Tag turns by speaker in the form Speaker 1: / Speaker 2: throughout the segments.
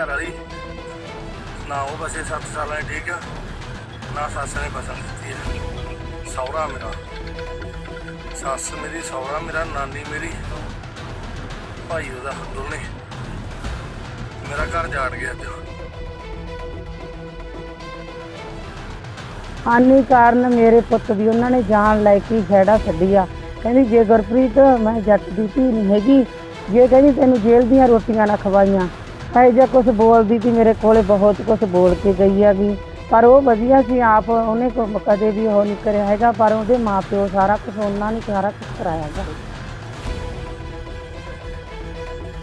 Speaker 1: ਘਰ ਵਾਲੀ। ਨਾ ਉਹ ਬਸੇ 7 ਸਾਲਾਂ ਦੀ, ਠੀਕ ਆ। ਨਾ ਸੱਸ ਨੇ ਬਸਣ ਦਿੱਤੀ ਹੈ ਸੌਰਾ ਮੇਰਾ। ਸੱਸ ਮੇਰੀ ਸੌਰਾ ਮੇਰਾ, ਨਾਨੀ ਮੇਰੀ। ਭਾਈ ਉਹਦਾ ਦੋਨੇ ਮੇਰਾ ਘਰ ਜਾੜ ਗਿਆ ਅੱਜ।
Speaker 2: ਹਾਨੀ ਕਾਰਨ ਮੇਰੇ ਪੁੱਤ ਦੀ ਉਹਨਾਂ ਨੇ ਜਾਨ ਲੈ ਕੇ ਖੇੜਾ ਛੱਡਿਆ। ਕਹਿੰਦੀ, ਜੇ ਗੁਰਪ੍ਰੀਤ, ਮੈਂ ਜੱਟ ਦੀ ਧੀ ਨਹੀਂ ਹੈਗੀ, ਜੇ ਕਹਿੰਦੀ ਤੈਨੂੰ ਜੇਲ੍ਹ ਦੀਆਂ ਰੋਟੀਆਂ ਨਾ ਖਵਾਈਆਂ ਐ ਜੇ ਕੁਝ ਬੋਲਦੀ ਸੀ ਮੇਰੇ ਕੋਲੇ, ਬਹੁਤ ਕੁਝ ਬੋਲ ਕੇ ਗਈ ਆ ਵੀ ਪਰ ਉਹ ਵਧੀਆ ਸੀ, ਆਪ ਉਹਨੇ ਕੋ- ਕਦੇ ਵੀ ਉਹ ਨਹੀਂ ਕਰਿਆ ਹੈਗਾ, ਪਰ ਉਹਦੇ ਮਾਪਿਓ ਸਾਰਾ ਕੁਝ ਉਹਨਾਂ ਨੇ ਸਾਰਾ ਕੁਝ ਕਰਾਇਆ ਹੈਗਾ।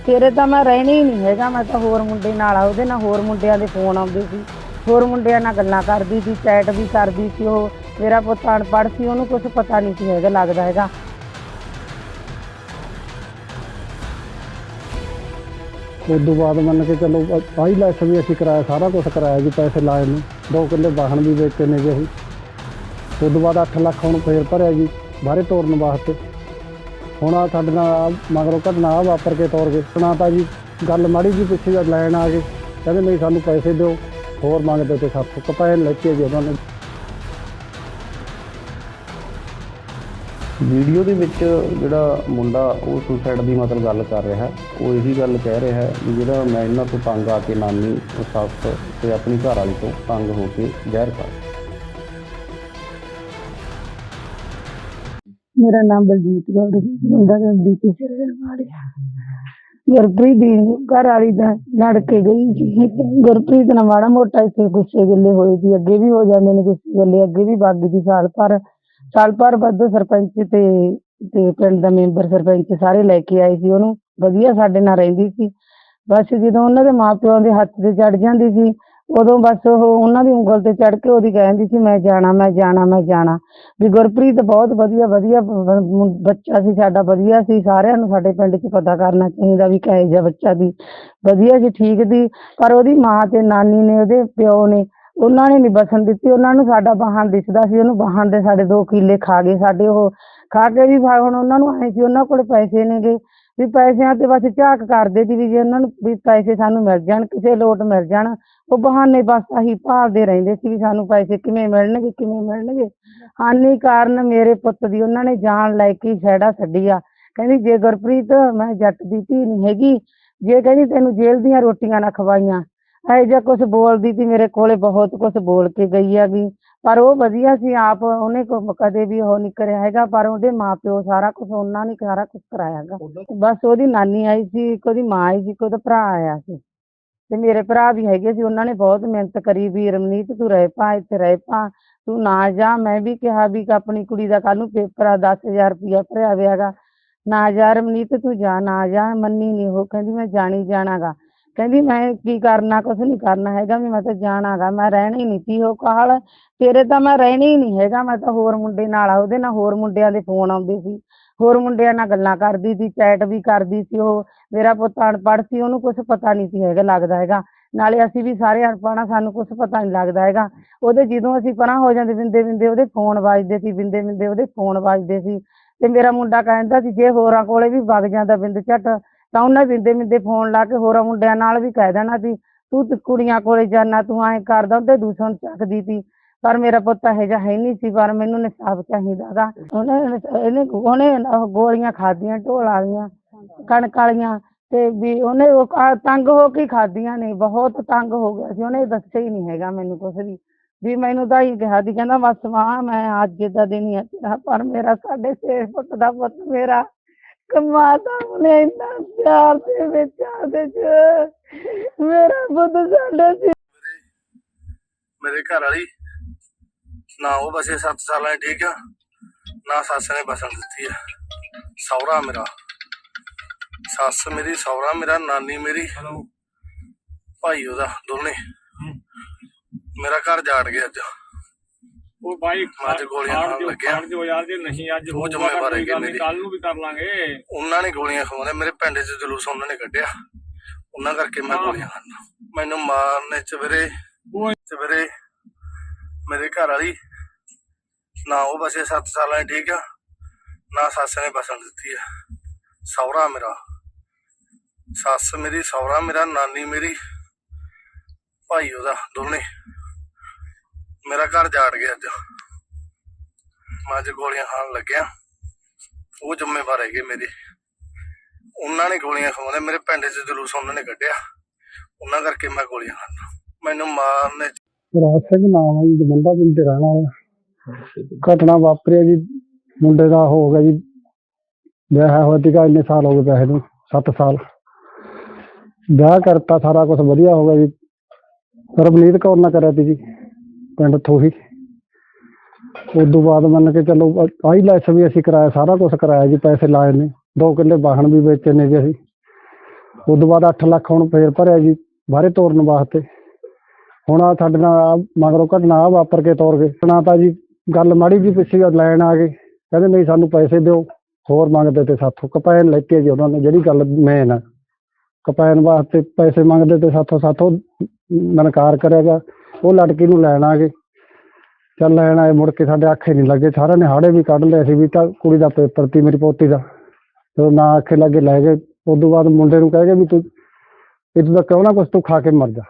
Speaker 2: ਤੇਰੇ ਤਾਂ ਮੈਂ ਰਹਿਣੀ ਹੀ ਨਹੀਂ ਹੈਗਾ, ਮੈਂ ਤਾਂ ਹੋਰ ਮੁੰਡੇ ਨਾਲ ਆ, ਉਹਦੇ ਨਾਲ ਹੋਰ ਮੁੰਡਿਆਂ ਦੇ ਫੋਨ ਆਉਂਦੇ ਸੀ। ਹੋਰ ਮੁੰਡਿਆਂ ਨਾਲ ਗੱਲਾਂ ਕਰਦੀ ਸੀ ਚੈਟ ਵੀ ਕਰਦੀ ਸੀ ਉਹ। ਮੇਰਾ ਪੁੱਤ ਅਨਪੜ੍ਹ ਸੀ, ਉਹਨੂੰ ਕੁਝ ਪਤਾ ਨਹੀਂ ਸੀ ਹੈਗਾ, ਲੱਗਦਾ ਹੈਗਾ।
Speaker 3: ਉਸ ਤੋਂ ਬਾਅਦ ਮੰਨ ਕੇ ਚੱਲੋ ਆਈ ਲੈਸ ਵੀ ਅਸੀਂ ਕਰਾਇਆ, ਸਾਰਾ ਕੁਝ ਕਰਾਇਆ ਜੀ ਪੈਸੇ ਲਾਏ ਨੇ। ਦੋ ਕਿੱਲੇ ਵਾਹਣ ਵੀ ਵੇਚੇ ਨੇ ਜੀ ਅਸੀਂ। ਉਸ ਤੋਂ ਬਾਅਦ 8 ਲੱਖ ਹੁਣ ਫੇਰ ਭਰਿਆ ਜੀ, ਬਾਹਰੇ ਤੋਰਨ ਵਾਸਤੇ। ਹੁਣ ਆ ਸਾਡੇ ਨਾਲ ਆਹ ਮਗਰੋਂ ਘਟਨਾ ਆ ਵਾਪਰ ਕੇ ਤੋਰ ਗਏ ਸੁਣਾ ਤਾਂ ਜੀ ਗੱਲ ਮਾੜੀ ਜੀ ਪਿੱਛੇ ਜਦ ਲੈਣ ਆ ਗਏ। ਕਹਿੰਦੇ ਨਹੀਂ ਸਾਨੂੰ ਪੈਸੇ ਦਿਓ, ਹੋਰ ਮੰਗਦੇ ਤੇ ਸਾਥੋਂ ਲੈ ਕੇ ਜੀ ਉਹਨਾਂ ਨੇ।
Speaker 4: ਵੀਡੀਓ ਦੇ ਵਿੱਚ ਜਿਹੜਾ ਮੁੰਡਾ, ਉਹ ਸੁਸਾਈਡ ਦੀ ਮਤਲਬ ਗੱਲ ਕਰ ਰਿਹਾ ਹੈ। ਉਹ ਇਹੀ ਗੱਲ ਕਹਿ ਰਿਹਾ ਹੈ ਵੀ ਜਿਹੜਾ ਮੈਂ ਇਹਨਾਂ ਤੋਂ ਤੰਗ ਆ ਕੇ ਨਾਨੀ ਸੱਸ ਤੇ ਆਪਣੀ ਘਰ ਵਾਲੀ ਤੋਂ ਤੰਗ ਹੋ ਕੇ ਜ਼ਹਿਰ ਖਾ
Speaker 2: ਮੇਰਾ ਨਾਮ ਬਲਜੀਤ ਕੌਰ ਹੈ। ਮੁੰਡਾ ਦਾ ਡੀਪੀ ਸਿਰ ਮਾਰਿਆ ਗੁਰਪ੍ਰੀਤ ਦੀ ਘਰ ਵਾਲੀ ਦਾ ਲੜ ਕੇ ਗਈ ਸੀ। ਗੁਰਪ੍ਰੀਤ ਨਾਲ ਮਾੜਾ ਮੋਟਾ ਇੱਥੇ ਗੁੱਸੇ ਗਿੱਲੇ ਹੋਏ ਸੀ। ਅੱਗੇ ਵੀ ਹੋ ਜਾਂਦੇ ਨੇ ਗੁੱਸੇ ਗਿੱਲੇ, ਅੱਗੇ ਵੀ ਬਾਗੀ ਸੀ ਸਾਲ ਪਰ ਸਾਲ ਪਰ ਬਾਅਦ ਸਰਪੰਚ ਤੇ ਤੇ ਪਿੰਡ ਦਾ ਮੈਂਬਰ ਸਰਪੰਚ ਸਾਰੇ ਲੈ ਕੇ ਆਏ ਸੀ ਉਹਨੂੰ। ਵਧੀਆ ਸਾਡੇ ਨਾਲ ਰਹਿੰਦੀ ਸੀ। ਬਸ ਜਦੋਂ ਉਹਨਾਂ ਦੇ ਮਾਪਿਆਂ ਦੇ ਹੱਥ ਤੇ ਚੜ ਜਾਂਦੀ ਸੀ, ਉਦੋਂ ਬਸ ਉਹ ਉਹਨਾਂ ਦੀ ਉਂਗਲ ਤੇ ਚੜ ਕੇ ਉਹਦੀ ਕਹਿੰਦੀ ਸੀ, ਮੈਂ ਜਾਣਾ ਮੈਂ ਜਾਣਾ ਮੈਂ ਜਾਣਾ। ਵੀ ਗੁਰਪ੍ਰੀਤ ਬਹੁਤ ਵਧੀਆ ਵਧੀਆ ਬੱਚਾ ਸੀ, ਸਾਡਾ ਵਧੀਆ ਸੀ। ਸਾਰਿਆਂ ਨੂੰ ਸਾਡੇ ਪਿੰਡ 'ਚ ਪਤਾ ਕਰਨਾ ਚਾਹੀਦਾ ਵੀ ਕਿਹੋ ਜਿਹਾ ਬੱਚਾ ਦੀ ਵਧੀਆ ਸੀ ਠੀਕ ਦੀ ਪਰ ਉਹਦੀ ਮਾਂ ਤੇ ਨਾਨੀ ਨੇ, ਉਹਦੇ ਪਿਓ ਨੇ ਉਹਨਾਂ ਨੇ ਨਹੀਂ ਬਸਣ ਦਿੱਤੀ, ਉਹਨਾਂ ਨੂੰ ਸਾਡਾ ਵਾਹਨ ਦਿਸਦਾ ਸੀ, ਉਹਨੂੰ ਵਾਹਨ ਦੇ ਸਾਡੇ ਦੋ ਕਿੱਲੇ ਖਾ ਗਏ, ਸਾਡੇ ਉਹ ਖਾ ਕੇ ਵੀ ਹੁਣ ਉਹਨਾਂ ਨੂੰ ਆਏ ਸੀ, ਉਹਨਾਂ ਕੋਲ ਪੈਸੇ ਨੇਗੇ ਵੀ ਪੈਸਿਆਂ ਤੇ ਬਸ ਝਾਕ ਕਰਦੇ ਸੀ ਵੀ ਜੇ ਉਹਨਾਂ ਨੂੰ ਵੀ ਪੈਸੇ ਸਾਨੂੰ ਮਿਲ ਜਾਣ, ਕਿਸੇ ਲੋਟ ਮਿਲ ਜਾਣ, ਉਹ ਬਹਾਨੇ ਬਸ ਅਸੀਂ ਭਾਲਦੇ ਰਹਿੰਦੇ ਸੀ ਵੀ ਸਾਨੂੰ ਪੈਸੇ ਕਿਵੇਂ ਮਿਲਣਗੇ ਕਿਵੇਂ ਮਿਲਣਗੇ। ਹਾਨੀ ਕਾਰਨ ਮੇਰੇ ਪੁੱਤ ਦੀ ਉਹਨਾਂ ਨੇ ਜਾਨ ਲੈ ਕੇ ਛੇੜਾ ਛੱਡੀ ਆ ਕਹਿੰਦੀ, ਜੇ ਗੁਰਪ੍ਰੀਤ, ਮੈਂ ਜੱਟ ਦੀ ਧੀ ਨਹੀਂ ਹੈਗੀ, ਜੇ ਕਹਿੰਦੀ ਤੈਨੂੰ ਜੇਲ੍ਹ ਦੀਆਂ ਰੋਟੀਆਂ ਨਾ ਖਵਾਈਆਂ ਐ ਜੇ ਕੁਝ ਬੋਲਦੀ ਸੀ ਮੇਰੇ ਕੋਲੇ ਬਹੁਤ ਕੁਝ ਬੋਲ ਕੇ ਗਈ ਹੈਗੀ। ਪਰ ਉਹ ਵਧੀਆ ਸੀ ਆਪ ਉਹਨੇ ਕੋ- ਕਦੇ ਵੀ ਉਹ ਨਹੀਂ ਕਰਿਆ ਹੈਗਾ ਪਰ ਉਹਦੇ ਮਾਪਿਓ ਸਾਰਾ ਕੁਝ ਉਹਨਾਂ ਨੇ ਸਾਰਾ ਕੁਝ ਕਰਾਇਆ ਹੈਗਾ। ਬਸ ਉਹਦੀ ਨਾਨੀ ਆਈ ਸੀ ਇੱਕ ਉਹਦੀ ਮਾਂ ਆਈ ਸੀ ਇੱਕ ਉਹਦਾ ਭਰਾ ਆਇਆ ਸੀ। ਤੇ ਮੇਰੇ ਭਰਾ ਵੀ ਹੈਗੇ ਸੀ ਉਹਨਾਂ ਨੇ ਬਹੁਤ ਮਿਹਨਤ ਕਰੀ ਵੀ ਰਮਨੀਤ ਤੂੰ ਰਹਿ ਪਾ ਇੱਥੇ ਰਹਿ ਪਾ ਤੂੰ ਨਾ ਜਾ। ਮੈਂ ਵੀ ਕਿਹਾ ਵੀ ਕਿ ਆਪਣੀ ਕੁੜੀ ਦਾ ਕੱਲ ਨੂੰ ਪੇਪਰ ਆ 10000 ਰੁਪਇਆ ਭਰਿਆ ਹੋਇਆਗਾ ਨਾ ਜਾ ਰਮਨੀਤ ਤੂੰ ਜਾ ਨਾ ਜਾ ਮੰਨੀ ਨਹੀਂ ਉਹ ਕਹਿੰਦੀ ਮੈਂ ਜਾਣੀ ਜਾਣਾਗਾ। ਕਹਿੰਦੀ ਮੈਂ ਕੀ ਕਰਨਾ, ਕੁਛ ਨਹੀਂ ਕਰਨਾ ਹੈਗਾ ਵੀ ਮੈਂ ਤਾਂ ਜਾਣਾਗਾ ਮੈਂ ਰਹਿਣਾ ਹੀ ਨਹੀਂ ਸੀ ਉਹ ਕਾਲ, ਤੇਰੇ ਤਾਂ ਮੈਂ ਰਹਿਣਾ ਹੀ ਨਹੀਂ ਹੈਗਾ, ਮੈਂ ਤਾਂ ਹੋਰ ਮੁੰਡੇ ਨਾਲ ਆ, ਉਹਦੇ ਨਾਲ ਹੋਰ ਮੁੰਡਿਆਂ ਦੇ ਫੋਨ ਆਉਂਦੇ ਸੀ, ਹੋਰ ਮੁੰਡਿਆਂ ਨਾਲ ਗੱਲਾਂ ਕਰਦੀ ਸੀ ਚੈਟ ਵੀ ਕਰਦੀ ਸੀ ਉਹ, ਮੇਰਾ ਪੁੱਤ ਅਨਪੜ੍ਹ ਸੀ, ਉਹਨੂੰ ਕੁਝ ਪਤਾ ਨਹੀਂ ਸੀ ਹੈਗਾ, ਲੱਗਦਾ ਹੈਗਾ, ਨਾਲੇ ਅਸੀਂ ਵੀ ਸਾਰੇ ਅਨਪੜ੍ਹ ਸਾਨੂੰ ਕੁਝ ਪਤਾ ਨਹੀਂ ਲੱਗਦਾ ਹੈਗਾ, ਉਹਦੇ ਜਦੋਂ ਅਸੀਂ ਪਰਾਂ ਹੋ ਜਾਂਦੇ ਬਿੰਦੇ ਬਿੰਦੇ ਉਹਦੇ ਫੋਨ ਵੱਜਦੇ ਸੀ ਬਿੰਦੇ ਬਿੰਦੇ ਉਹਦੇ ਫੋਨ ਵੱਜਦੇ ਸੀ, ਤੇ ਮੇਰਾ ਮੁੰਡਾ ਕਹਿੰਦਾ ਸੀ, ਜੇ ਹੋਰਾਂ ਕੋਲੇ ਵੀ ਵਗ ਜਾਂਦਾ ਬਿੰਦ ਝੱਟ ਤਾਂ ਉਹਨਾਂ ਬਿੰਦੇ ਬਿੰਦੇ ਫੋਨ ਲਾ ਕੇ ਹੋਰਾਂ ਮੁੰਡਿਆਂ ਨਾਲ ਵੀ ਕਹਿ ਦੇਣਾ ਸੀ, ਤੂੰ ਤੇ ਕੁੜੀਆਂ ਕੋਲੇ ਜਾਣਾ ਤੂੰ ਐਂ ਕਰਦਾ, ਉਹਦੇ ਦੂਸਣ ਚੱਕਦੀ ਸੀ। ਪਰ ਮੇਰਾ ਪੁੱਤ ਇਹੋ ਜਿਹਾ ਹੈ ਨਹੀਂ ਸੀ, ਪਰ ਮੈਨੂੰ ਇਨਸਾਫ ਚਾਹੀਦਾ ਗਾ। ਉਹਨੇ ਇਹਨੇ ਉਹਨੇ ਉਹ ਗੋਲੀਆਂ ਖਾਧੀਆਂ, ਢੋਲ ਵਾਲੀਆਂ, ਕਣਕ ਵਾਲੀਆਂ ਤੇ ਵੀ ਉਹਨੇ ਉਹ ਆ- ਤੰਗ ਹੋ ਕੇ ਹੀ ਖਾਧੀਆਂ ਨੇ, ਬਹੁਤ ਤੰਗ ਹੋ ਗਿਆ ਸੀ। ਉਹਨੇ ਦੱਸਿਆ ਹੀ ਨਹੀਂ ਹੈਗਾ ਮੈਨੂੰ ਕੁਛ ਵੀ। ਵੀ ਮੈਨੂੰ ਤਾਂ ਹੀ ਕਿਹਾ ਸੀ, ਕਹਿੰਦਾ, ਬਸ ਮਾਂ, ਮੈਂ ਅੱਜ ਦਾ ਦਿਨ ਹੀ ਆ ਤੇਰਾ, ਪਰ ਮੇਰਾ ਸਾਡੇ ਛੇ ਪੁੱਤ ਦਾ ਪੁੱਤ ਮੇਰਾ ਕਮਾਤਾ ਉਹਨੇ ਇੰਨਾ ਪਿਆਰ ਦੇ ਵਿੱਚ ਆਦੇ ਚ। ਮੇਰਾ ਪੁੱਤ ਸਾਢੇ ਛੇ
Speaker 1: ਮੇਰੇ ਘਰ ਵਾਲੀ ਨਾ ਉਹ ਬਸੇ 7 ਸਾਲਾਂ ਦੀ ਠੀਕ ਆ? ਨਾ ਸੱਸ ਨੇ ਬਸਣ ਦਿੱਤੀ ਹੈ ਸੌਰਾ ਮੇਰਾ। ਸੱਸ ਮੇਰੀ ਸੌਰਾ ਮੇਰਾ ਨਾਨੀ ਮੇਰੀ। ਭਾਈ ਉਹਦਾ ਦੋਨੇ। ਮੇਰਾ ਘਰ ਜਾੜ ਗਿਆ ਅੱਜ।
Speaker 5: ਉਹ ਬਾਈ
Speaker 1: ਮੈਂ ਤੇ ਗੋਲੀਆਂ ਖਾਣ ਲੱਗਿਆ।
Speaker 5: ਖਾਣ ਜੋ ਯਾਰ ਜੇ ਨਹੀਂ ਅੱਜ
Speaker 1: ਉਹ ਜ਼ਿੰਮੇਵਾਰ
Speaker 5: ਗੱਲ ਨਹੀਂ
Speaker 1: ਮੇਰੀ।
Speaker 5: ਕੱਲ ਨੂੰ ਵੀ ਕਰ ਲਾਂਗੇ
Speaker 1: ਉਹਨਾਂ ਨੇ ਗੋਲੀਆਂ ਖਵਾਉਣੇ ਮੇਰੇ ਪਿੰਡ 'ਚ ਜਲੂਸ ਉਹਨਾਂ ਨੇ ਕੱਢਿਆ ਉਹਨਾਂ ਕਰਕੇ ਮੈਂ
Speaker 5: ਹਾਂ।
Speaker 1: ਗੋਲੀਆਂ ਖਾਂਦਾ ਮੈਨੂੰ ਮਾਰਨੇ ਸਵੇਰੇ
Speaker 5: ਉਹ
Speaker 1: ਸਵੇਰੇ ਮੇਰੇ ਘਰ ਵਾਲੀ ਨਾ ਉਹ ਬਸੇ 7 ਸਾਲਾਂ ਦੀ ਠੀਕ ਆ ਨਾ ਸੱਸ ਨੇ ਬਸਣ ਦਿੱਤੀ ਹੈ ਸੌਰਾ ਮੇਰਾ ਸੱਸ ਮੇਰੀ ਸੌਰਾ ਮੇਰਾ ਨਾਨੀ ਮੇਰੀ ਭਾਈ ਉਹਦਾ ਦੋਨੇ ਮੇਰਾ ਘਰ ਜਾੜ ਗਿਆ ਅੱਜ। ਮੈਂ ਅੱਜ ਗੋਲੀਆਂ ਖਾਣ ਲੱਗਿਆ। ਉਹ ਜ਼ਿੰਮੇਵਾਰ ਹੈਗੇ ਮੇਰੇ। ਉਹਨਾਂ ਨੇ ਗੋਲੀਆਂ ਖਵਾਉਂਦੇ ਮੇਰੇ ਪਿੰਡ 'ਚ ਜਲੂਸ ਉਹਨਾਂ ਨੇ ਕੱਢਿਆ। ਉਹਨਾਂ ਕਰਕੇ ਮੈਂ ਗੋਲੀਆਂ ਖਾਂਦਾ। ਮੈਨੂੰ ਮਾਰਨੇ
Speaker 3: ਰਾਜ ਸਿੰਘ ਨਾਮ ਹੈ ਜੀ ਜਮੰਦਾ ਪਿੰਡ ਦੇ ਰਹਿਣ ਵਾਲਾ। ਘਟਨਾ ਵਾਪਰਿਆ ਜੀ। ਮੁੰਡੇ ਦਾ ਹੋ ਗਿਆ ਜੀ। ਵਿਆਹ ਹੋਇਆ ਸੀਗਾ, ਇੰਨੇ ਸਾਲ ਹੋ ਗਏ ਪੈਸੇ ਨੂੰ 7 ਸਾਲ। ਵਿਆਹ ਕਰਤਾ, ਸਾਰਾ ਕੁਝ ਵਧੀਆ ਹੋ ਗਿਆ ਜੀ। ਰਵਨੀਤ ਕੌਰ ਨਾਲ ਕਰਿਆ ਸੀ ਜੀ। ਪਿੰਡ ਥੋਹੀ। ਉਸ ਤੋਂ ਬਾਅਦ ਮੰਨ ਕੇ ਚੱਲੋ ਆਈ ਲੈਸ ਵੀ ਅਸੀਂ ਕਰਾਇਆ, ਸਾਰਾ ਕੁਝ ਕਰਾਇਆ ਜੀ, ਪੈਸੇ ਲਾਏ ਨੇ। ਦੋ ਕਿੱਲੇ ਵਾਹਣ ਵੀ ਵੇਚੇ ਨੇ ਜੀ ਅਸੀਂ। ਉਸ ਤੋਂ ਬਾਅਦ 8 ਲੱਖ ਹੁਣ ਫੇਰ ਭਰਿਆ ਜੀ ਬਾਹਰੇ ਤੋਰਨ ਵਾਸਤੇ। ਹੁਣ ਆ ਸਾਡੇ ਨਾਲ ਮਗਰੋਂ ਘਟਨਾ ਆ ਵਾਪਰ ਕੇ ਤੋਰ ਗਏ। ਨਾ ਤਾਂ ਜੀ, ਗੱਲ ਮਾੜੀ ਜੀ ਪਿੱਛੇ ਲੈਣ ਆ ਗਏ। ਕਹਿੰਦੇ ਨਹੀਂ, ਸਾਨੂੰ ਪੈਸੇ ਦਿਓ, ਹੋਰ ਮੰਗਦੇ ਤੇ ਸਾਥੋਂ। ਕਪੈਨ ਲੈ ਕੇ ਜੀ ਉਹਨਾਂ ਨੇ, ਜਿਹੜੀ ਗੱਲ ਮੇਨ ਆ। ਕਪੈਨ ਵਾਸਤੇ ਪੈਸੇ ਮੰਗਦੇ ਤੇ ਸਾਥੋਂ ਸਾਥੋਂ ਨਨਕਾਰ ਕਰਿਆ ਗਿਆ। ਉਹ ਲੜਕੀ ਨੂੰ ਲੈਣ ਆ ਗਏ। ਚੱਲ ਲੈਣ ਆਏ, ਮੁੜ ਕੇ ਸਾਡੇ ਆਖੇ ਨਹੀਂ ਲੱਗੇ। ਸਾਰਿਆਂ ਨੇ ਹਾੜੇ ਵੀ ਕੱਢ ਲਏ ਸੀ ਵੀ ਤਾਂ ਕੁੜੀ ਦਾ ਪੇਪਰ ਤੀ, ਮੇਰੀ ਪੋਤੀ ਦਾ। ਜਦੋਂ ਨਾ ਆਖੇ ਲੱਗੇ, ਲੈ ਗਏ। ਉਸ ਬਾਅਦ ਮੁੰਡੇ ਨੂੰ ਕਹਿ ਗਏ ਵੀ ਤੂੰ ਇਹ ਤੂੰ ਤਾਂ ਕਿਉਂ ਨਾ ਕੁਛ ਤੂੰ ਖਾ ਕੇ ਮਰ ਜਾ।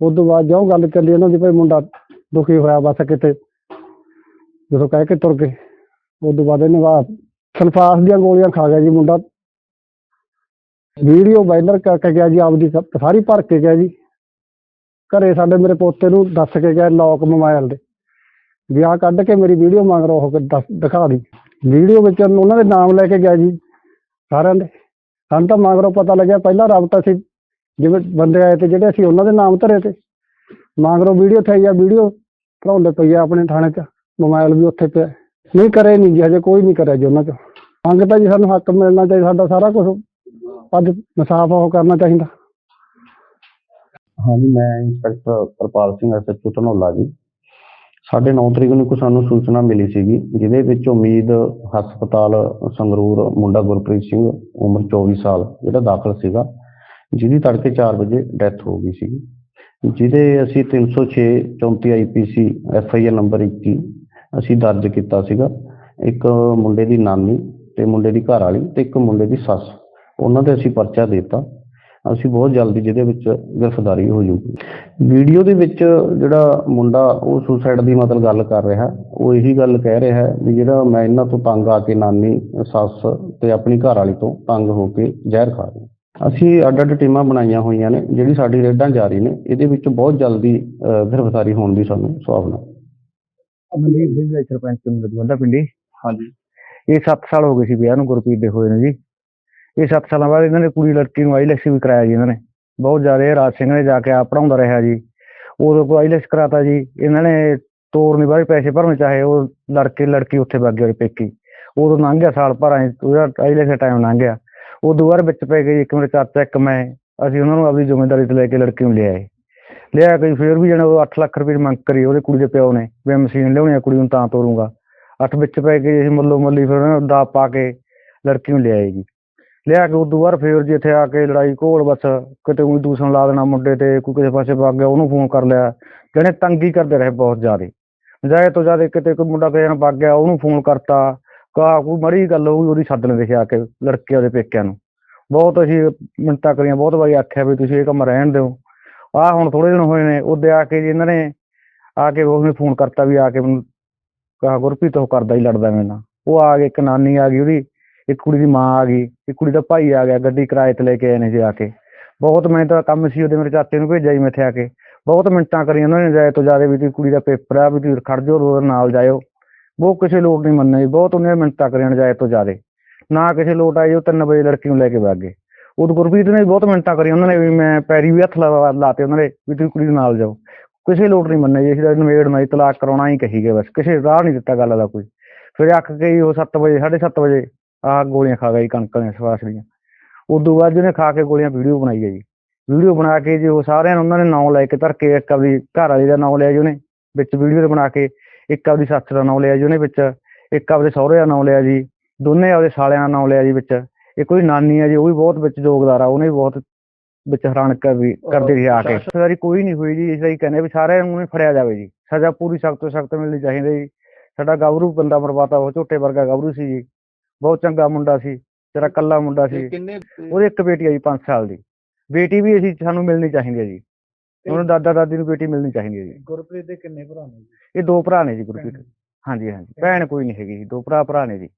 Speaker 3: ਉਸ ਬਾਅਦ ਜੋ ਗੱਲ ਚੱਲੀ ਇਹਨਾਂ ਦੀ, ਭਾਈ ਮੁੰਡਾ ਦੁਖੀ ਹੋਇਆ ਬਸ ਕਿਤੇ। ਜਦੋਂ ਕਹਿ ਕੇ ਤੁਰ ਗਏ ਉਸ ਬਾਅਦ ਇਹਨੇ ਵਾ ਸਲਫਾਸ ਦੀਆਂ ਗੋਲੀਆਂ ਖਾ ਗਿਆ ਜੀ ਮੁੰਡਾ। ਵੀਡੀਓ ਵਾਇਰਲ ਕਰਕੇ ਗਿਆ ਜੀ, ਆਪਦੀ ਸਾਰੀ ਭਰ ਕੇ ਗਿਆ ਜੀ। ਘਰੇ ਸਾਡੇ ਮੇਰੇ ਪੋਤੇ ਨੂੰ ਦੱਸ ਕੇ ਗਏ ਲੋਕ ਮੋਬਾਈਲ ਦੇ। ਵੀ ਆਹ ਕੱਢ ਕੇ ਮੇਰੀ ਵੀਡੀਓ ਮੰਗ ਰਹਾ ਉਹ ਦੱਸ- ਦਿਖਾ ਦੀ। ਵੀਡੀਓ ਵਿੱਚ ਉਹਨਾਂ ਦੇ ਨਾਮ ਲੈ ਕੇ ਗਿਆ ਜੀ, ਸਾਰਿਆਂ ਦੇ। ਸਾਨੂੰ ਤਾਂ ਮਗਰੋਂ ਪਤਾ ਲੱਗਿਆ ਪਹਿਲਾਂ ਰਾਬਤਾ ਸੀ, ਜਿਵੇਂ ਬੰਦੇ ਆਏ ਤੇ ਜਿਹੜੇ ਅਸੀਂ ਉਹਨਾਂ ਦੇ ਨਾਮ ਧਰੇ ਤੇ। ਮਗਰੋਂ ਵੀਡੀਓ ਥਈ ਆ ਵੀਡੀਓ ਭਰਾਉਂਦੇ ਪਈ ਆ ਆਪਣੇ ਥਾਣੇ 'ਚ। ਮੋਬਾਈਲ ਵੀ ਉੱਥੇ ਪਿਆ। ਨਹੀਂ ਕਰੇ ਨਹੀਂ ਜੀ, ਹਜੇ ਕੋਈ ਨਹੀਂ ਕਰਿਆ ਜੀ ਉਹਨਾਂ 'ਚ। ਮੰਗ ਤਾਂ ਜੀ ਸਾਨੂੰ ਹੱਕ ਮਿਲਣਾ ਚਾਹੀਦਾ, ਸਾਡਾ ਸਾਰਾ ਕੁਝ ਅੱਜ ਇਨਸਾਫ ਉਹ ਕਰਨਾ ਚਾਹੀਦਾ।
Speaker 4: ਹਾਂਜੀ, ਮੈਂ ਇੰਸਪੈਕਟਰ ਪ੍ਰਪਾਲ ਸਿੰਘ ਐਸਐਚਓ ਧਨੌਲਾ ਜੀ। ਸਾਡੇ 9 ਤਰੀਕ ਨੂੰ ਕੋ ਸਾਨੂੰ ਸੂਚਨਾ ਮਿਲੀ ਸੀਗੀ, ਜਿਹਦੇ ਵਿੱਚ ਉਮੀਦ ਹਸਪਤਾਲ ਸੰਗਰੂਰ ਮੁੰਡਾ ਗੁਰਪ੍ਰੀਤ ਸਿੰਘ, ਉਮਰ 24 ਸਾਲ, ਜਿਹੜਾ ਦਾਖਲ ਸੀਗਾ, ਜਿਹਦੀ ਤੜਕੇ 4 ਵਜੇ ਡੈਥ ਹੋ ਗਈ ਸੀਗੀ। ਜਿਹਦੇ ਅਸੀਂ 306 34 ਆਈਪੀਸੀ ਐਫਆਈਆਰ ਨੰਬਰ 21 ਅਸੀਂ ਦਰਜ ਕੀਤਾ ਸੀਗਾ। ਇੱਕ ਮੁੰਡੇ ਦੀ ਨਾਨੀ ਤੇ ਮੁੰਡੇ ਦੀ ਘਰ ਵਾਲੀ ਤੇ ਇੱਕ ਮੁੰਡੇ ਦੀ ਸੱਸ, ਉਹਨਾਂ ਤੇ ਅਸੀਂ ਪਰਚਾ ਦੇ ਦਿੱਤਾ। ਅਸੀਂ ਬਹੁਤ ਜਲਦੀ ਜਿਹਦੇ ਵਿੱਚ ਗ੍ਰਿਫਤਾਰੀ ਹੋ ਜੂਗੀ। ਵੀਡੀਓ ਦੇ ਵਿੱਚ ਜਿਹੜਾ ਮੁੰਡਾ ਉਹ ਸੁਸਾਈਡ ਦੀ ਮਤਲਬ ਗੱਲ ਕਰ ਰਿਹਾ। ਉਹ ਇਹੀ ਗੱਲ ਕਹਿ ਰਿਹਾ ਵੀ ਜਿਹੜਾ ਮੈਂ ਇਹਨਾਂ ਤੋਂ ਤੰਗ ਆ ਕੇ ਨਾਨੀ ਸੱਸ ਤੇ ਆਪਣੀ ਘਰ ਵਾਲੀ ਤੋਂ ਤੰਗ ਹੋ ਕੇ ਜ਼ਹਿਰ ਖਾ ਰਹੀ ਅਸੀਂ ਅੱਡ ਅੱਡ ਟੀਮਾਂ ਬਣਾਈਆਂ ਹੋਈਆਂ ਨੇ ਜਿਹੜੀ ਸਾਡੀ ਰੇਡਾਂ ਜਾਰੀ ਨੇ ਇਹਦੇ ਵਿੱਚ ਬਹੁਤ ਜਲਦੀ ਅਹ, ਗ੍ਰਿਫਤਾਰੀ ਹੋਣ ਦੀ ਸਾਨੂੰ ਸੁਭਾਵਨਾ
Speaker 6: ਅਮਨਦੀਪ ਸਿੰਘ ਹੈ ਸਰਪੰਚ ਮਰਦਵੰਦਾ ਪਿੰਡੀ।
Speaker 1: ਹਾਂਜੀ।
Speaker 6: ਇਹ 7 ਸਾਲ ਹੋ ਗਏ ਸੀ ਵਿਆਹ ਨੂੰ ਗੁਰਪ੍ਰੀਤ ਦੇ ਹੋਏ ਨੇ ਜੀ। ਇਹ 7 ਸਾਲਾਂ ਬਾਅਦ ਇਹਨਾਂ ਨੇ ਕੁੜੀ ਲੜਕੀ ਨੂੰ ਆਈਲੈਕਸ ਵੀ ਕਰਾਇਆ ਜੀ ਇਹਨਾਂ ਨੇ। ਬਹੁਤ ਜ਼ਿਆਦਾ ਰਾਜ ਸਿੰਘ ਨੇ ਜਾ ਕੇ ਆਪ ਪੜਾਉਂਦਾ ਰਿਹਾ ਜੀ। ਉਦੋਂ ਕੋਈ ਆਈਲੈਕਸ ਕਰਾਤਾ ਜੀ। ਇਹਨਾਂ ਨੇ ਤੋਰ ਨਹੀਂ ਬਾਰੇ ਪੈਸੇ ਭਰਨੇ ਚਾਹੇ ਉਹ ਲੜਕੇ ਲੜਕੀ ਉੱਥੇ ਵਗ ਗਏ ਪੇਕੀ। ਉਦੋਂ ਲੰਘ ਗਿਆ ਸਾਲ ਭਰ ਆਏ ਉਹਦਾ ਆਈਲੈਕਸ ਦਾ ਟਾਈਮ ਲੰਘ ਗਿਆ। ਉਦੋਂ ਬਾਅਦ ਵਿੱਚ ਪੈ ਗਏ ਜੀ, ਇੱਕ ਮੇਰੇ ਚਾਚਾ ਇੱਕ ਮੈਂ। ਅਸੀਂ ਉਹਨਾਂ ਨੂੰ ਆਪਣੀ ਜ਼ਿੰਮੇਵਾਰੀ ਤੇ ਲੈ ਕੇ ਲੜਕੀ ਨੂੰ ਲਿਆਏ। ਲਿਆ ਕੇ ਫਿਰ ਵੀ ਜਣਾ ਉਹ 8 ਲੱਖ ਰੁਪਏ ਦੀ ਮੰਗ ਕਰੀ ਉਹਦੇ ਕੁੜੀ ਦੇ ਪਿਓ ਨੇ। ਵੀ ਮਸ਼ੀਨ ਲਿਆਉਣੀ ਆ ਕੁੜੀ ਨੂੰ ਤਾਂ ਤੋਰੂੰਗਾ। ਅੱਠ ਵਿੱਚ ਪੈ ਕੇ ਅਸੀਂ ਮੱਲੋ ਮੱਲੀ ਫਿਰ ਉਹਨਾਂ ਨੂੰ ਦਾ ਪਾ ਕੇ ਲੜਕੀ ਨੂੰ ਲਿਆਏ ਜੀ। ਲਿਆ ਕੇ ਉਦੋਂ ਬਾਅਦ ਫਿਰ ਜੀ ਇੱਥੇ ਆ ਕੇ ਲੜਾਈ ਘੋਲ ਬਸ, ਕਿਤੇ ਉਹੀ ਦੂਸਣ ਲਾ ਦੇਣਾ ਮੁੰਡੇ ਤੇ, ਕੋਈ ਕਿਸੇ ਪਾਸੇ ਵਗ ਗਿਆ, ਉਹਨੂੰ ਫੋਨ ਕਰ ਲਿਆ। ਜਣੇ ਤੰਗੀ ਕਰਦੇ ਰਹੇ ਬਹੁਤ ਜ਼ਿਆਦੇ। ਜਾਏ ਤੋਂ ਜ਼ਿਆਦੇ ਕਿਤੇ ਕੋਈ ਮੁੰਡਾ ਕਿਸੇ ਨਾਲ ਵਗ ਗਿਆ, ਉਹਨੂੰ ਫੋਨ ਕਰਤਾ। ਕਾ ਕੋਈ ਮੜੀ ਗੱਲ ਹੋਈ ਉਹਦੀ ਸੱਦਣ ਦੇ ਸੀ ਆ ਕੇ ਲੜਕੇ ਉਹਦੇ ਪੇਕਿਆਂ ਨੂੰ। ਬਹੁਤ ਅਸੀਂ ਮਿੰਟਾਂ ਕਰੀਆਂ, ਬਹੁਤ ਵਾਰੀ ਆਖਿਆ ਵੀ ਤੁਸੀਂ ਇਹ ਕੰਮ ਰਹਿਣ ਦਿਓ। ਆ ਹੁਣ ਥੋੜੇ ਦਿਨ ਹੋਏ ਨੇ, ਉਹਦੇ ਆ ਕੇ ਜੀ ਇਹਨਾਂ ਨੇ ਆ ਕੇ ਉਹਨੇ ਫੋਨ ਕਰਤਾ ਵੀ ਆ ਕੇ ਮੈਨੂੰ ਕਹਾ ਗੁਰਪ੍ਰੀਤ ਉਹ ਕਰਦਾ ਹੀ ਲੜਦਾ ਮੇਰੇ ਨਾਲ। ਉਹ ਆ ਗਏ ਇੱਕ ਨਾਨੀ ਆ ਗਈ ਉਹਦੀ ਇੱਕ ਕੁੜੀ ਦੀ ਮਾਂ ਆ ਗਈ, ਇੱਕ ਕੁੜੀ ਦਾ ਭਾਈ ਆ ਗਿਆ, ਗੱਡੀ ਕਿਰਾਏ ਤੇ ਲੈ ਕੇ ਆਏ ਨੇ ਜੀ ਆ ਕੇ। ਬਹੁਤ ਮਿਹਨਤ ਦਾ ਕੰਮ ਸੀ, ਉਹਦੇ ਮੇਰੇ ਚਾਚੇ ਨੂੰ ਭੇਜਿਆ ਜੀ ਮੈਂ ਇੱਥੇ ਆ ਕੇ। ਬਹੁਤ ਮਿੰਟਾਂ ਕਰੀਆਂ ਉਹਨਾਂ ਨੇ ਜਾਏ ਤੋਂ ਜ਼ਿਆਦਾ ਵੀ ਤੁਸੀਂ ਕੁੜੀ ਦਾ ਪੇਪਰ ਆ, ਵੀ ਤੁਸੀਂ ਖੜ ਜਾਓ ਉਹਦੇ ਨਾਲ ਜਾਇਓ। ਉਹ ਕਿਸੇ ਲੋਟ ਨਹੀਂ ਮੰਨੇ ਜੀ, ਬਹੁਤ ਉਹਨੇ ਮਿੰਟਾਂ ਕਰੀਆਂ ਜਾਏ ਤੋਂ ਜ਼ਿਆਦਾ। ਨਾ ਕਿਸੇ ਲੋਟ ਆਈ ਉਹ 3 ਵਜੇ ਲੜਕੀ ਨੂੰ ਲੈ ਕੇ ਵਗ ਗਏ। ਉਦੋਂ ਗੁਰਪ੍ਰੀਤ ਨੇ ਬਹੁਤ ਮਿੰਟਾਂ ਕਰੀਆਂ ਉਹਨਾਂ ਨੇ ਵੀ ਮੈਂ ਪੈਰੀ ਵੀ ਹੱਥ ਲਾ, ਲਾਤੇ ਉਹਨਾਂ ਨੇ ਵੀ ਤੁਸੀਂ ਕੁੜੀ ਦੇ ਨਾਲ ਜਾਓ। ਕਿਸੇ ਲੋਟ ਨਹੀਂ ਮੰਨੇ ਜੀ, ਅਸੀਂ ਤਾਂ ਨਵੇੜਨਾ ਜੀ ਤਲਾਕ ਕਰਾਉਣਾ ਹੀ ਕਹੀ ਗਏ ਬਸ, ਕਿਸੇ ਰਾਹ ਨਹੀਂ ਦਿੱਤਾ ਗੱਲ ਦਾ ਕੋਈ। ਫਿਰ ਅੱਖ ਕੇ ਉਹ 7 ਵਜੇ 7:30 ਵਜੇ ਆਹ ਗੋਲੀਆਂ ਖਾ ਗਿਆ ਜੀ ਕਣਕ ਦੀਆਂ ਸਵਾਸ ਦੀਆਂ ਉਦੋਂ ਬਾਅਦ ਜਿਹਨੇ ਖਾ ਕੇ ਗੋਲੀਆਂ ਵੀਡੀਓ ਬਣਾਈ ਹੈ ਜੀ। ਵੀਡੀਓ ਬਣਾ ਕੇ ਜੀ ਉਹ ਸਾਰਿਆਂ ਨੂੰ ਉਹਨਾਂ ਨੇ ਨਾਂ ਲੈ ਕੇ ਧਰ ਕੇ ਇੱਕ ਆਪਦੀ ਘਰ ਵਾਲੀ ਦਾ ਨਾਂ ਲਿਆ ਜੀ ਉਹਨੇ ਵਿੱਚ ਵੀਡੀਓ ਬਣਾ ਕੇ ਇੱਕ ਆਪਦੀ ਸੱਸ ਦਾ ਨਾਂ ਲਿਆ ਜੀ ਉਹਨੇ ਵਿੱਚ ਇੱਕ ਆਪਦੇ ਸਹੁਰੇ ਦਾ ਨਾਂ ਲਿਆ ਜੀ ਦੋਨੇ ਆਪਦੇ ਸਾਲਿਆਂ ਦਾ ਨਾਂ ਲਿਆ ਜੀ ਵਿੱਚ। ਇੱਕ ਕੋਈ ਨਾਨੀ ਹੈ ਜੀ ਉਹ ਵੀ ਬਹੁਤ ਵਿੱਚ ਯੋਗਦਾਰ ਆ ਉਹਨੇ ਵੀ ਬਹੁਤ ਵਿੱਚ ਹੈਰਾਨ ਕਰ ਵੀ ਕਰਦੀ ਰਹੀ ਆ ਕੇ। ਸਾਰੀ ਕੋਈ ਨਹੀਂ ਹੋਈ ਜੀ ਇਸ ਲਈ ਕਹਿੰਦੇ ਵੀ ਸਾਰਿਆਂ ਨੂੰ ਫੜਿਆ ਜਾਵੇ ਜੀ। ਸਜ਼ਾ ਪੂਰੀ ਸਖਤ ਤੋਂ ਸਖਤ ਮਿਲਣੀ ਚਾਹੀਦੀ ਜੀ। ਸਾਡਾ ਗਾਬਰੂ ਬੰਦਾ ਮਰਵਾਤਾ ਉਹ ਝੋਟੇ ਵਰਗਾ ਗਾਬਰੂ ਸੀ ਜੀ। ਬਹੁਤ ਚੰਗਾ ਮੁੰਡਾ ਸੀ ਤੇਰਾ ਕੱਲਾ ਮੁੰਡਾ ਸੀ।
Speaker 1: ਕਿੰਨੇ
Speaker 6: ਉਹਦੀ ਇੱਕ ਬੇਟੀ ਹੈ ਜੀ 5 ਸਾਲ ਦੀ। ਬੇਟੀ ਵੀ ਅਸੀਂ ਸਾਨੂੰ ਮਿਲਣੀ ਚਾਹੀਦੀ ਹੈ ਜੀ। ਉਹਨੂੰ ਦਾਦਾ ਦਾਦੀ ਨੂੰ ਬੇਟੀ ਮਿਲਣੀ ਚਾਹੀਦੀ ਹੈ ਜੀ।
Speaker 3: ਗੁਰਪ੍ਰੀਤ ਦੇ ਕਿੰਨੇ ਭਰਾ ਨੇ ਜੀ?
Speaker 6: ਇਹ ਦੋ ਭਰਾ ਨੇ ਜੀ ਗੁਰਪ੍ਰੀਤ। ਹਾਂਜੀ ਹਾਂਜੀ। ਭੈਣ ਕੋਈ ਨਹੀਂ ਹੈਗੀ ਜੀ ਦੋ ਭਰਾ ਭਰਾ ਨੇ ਜੀ।